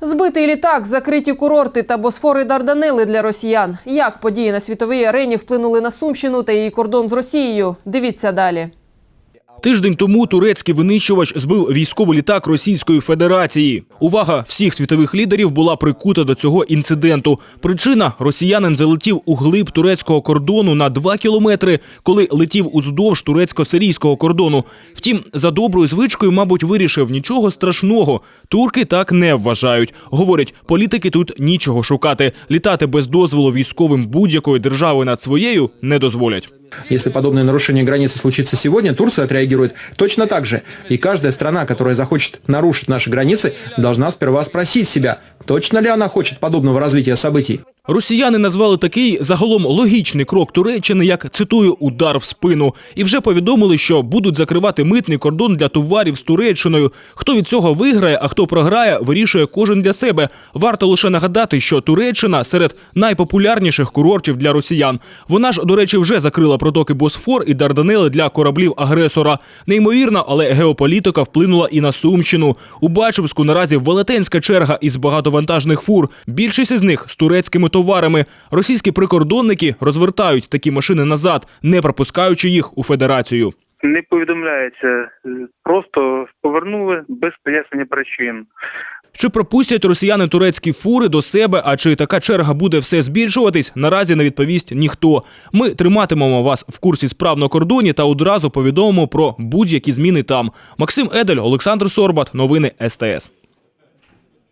Збитий літак, закриті курорти та босфори Дарданели для росіян. Як події на світовій арені вплинули на Сумщину та її кордон з Росією? Дивіться далі. Тиждень тому турецький винищувач збив військовий літак Російської Федерації. Увага всіх світових лідерів була прикута до цього інциденту. Причина росіянин залетів у глиб турецького кордону на 2 кілометри, коли летів уздовж турецько-сирійського кордону. Втім, за доброю звичкою, мабуть, вирішив нічого страшного. Турки так не вважають. Говорять, політики тут нічого шукати. Літати без дозволу військовим будь-якої держави над своєю не дозволять. Если подобное нарушение границы случится сегодня, Турция отреагирует точно так же. И каждая страна, которая захочет нарушить наши границы, должна сперва спросить себя, точно ли она хочет подобного развития событий. Росіяни назвали такий загалом логічний крок Туреччини як цитую удар в спину, і вже повідомили, що будуть закривати митний кордон для товарів з Туреччиною. Хто від цього виграє, а хто програє, вирішує кожен для себе. Варто лише нагадати, що Туреччина серед найпопулярніших курортів для росіян. Вона ж, до речі, вже закрила протоки Босфор і Дарданели для кораблів агресора. Неймовірно, але геополітика вплинула і на Сумщину. У Бачівську наразі велетенська черга із багатовантажних фур. Більшість із них з турецькими товарами. Російські прикордонники розвертають такі машини назад, не пропускаючи їх у федерацію. Не повідомляється, просто повернули без пояснення причин. Чи пропустять росіяни турецькі фури до себе, а чи така черга буде все збільшуватись, наразі не відповість ніхто. Ми триматимемо вас в курсі справ на кордоні та одразу повідомимо про будь-які зміни там. Максим Едель, Олександр Сорбат, новини СТС.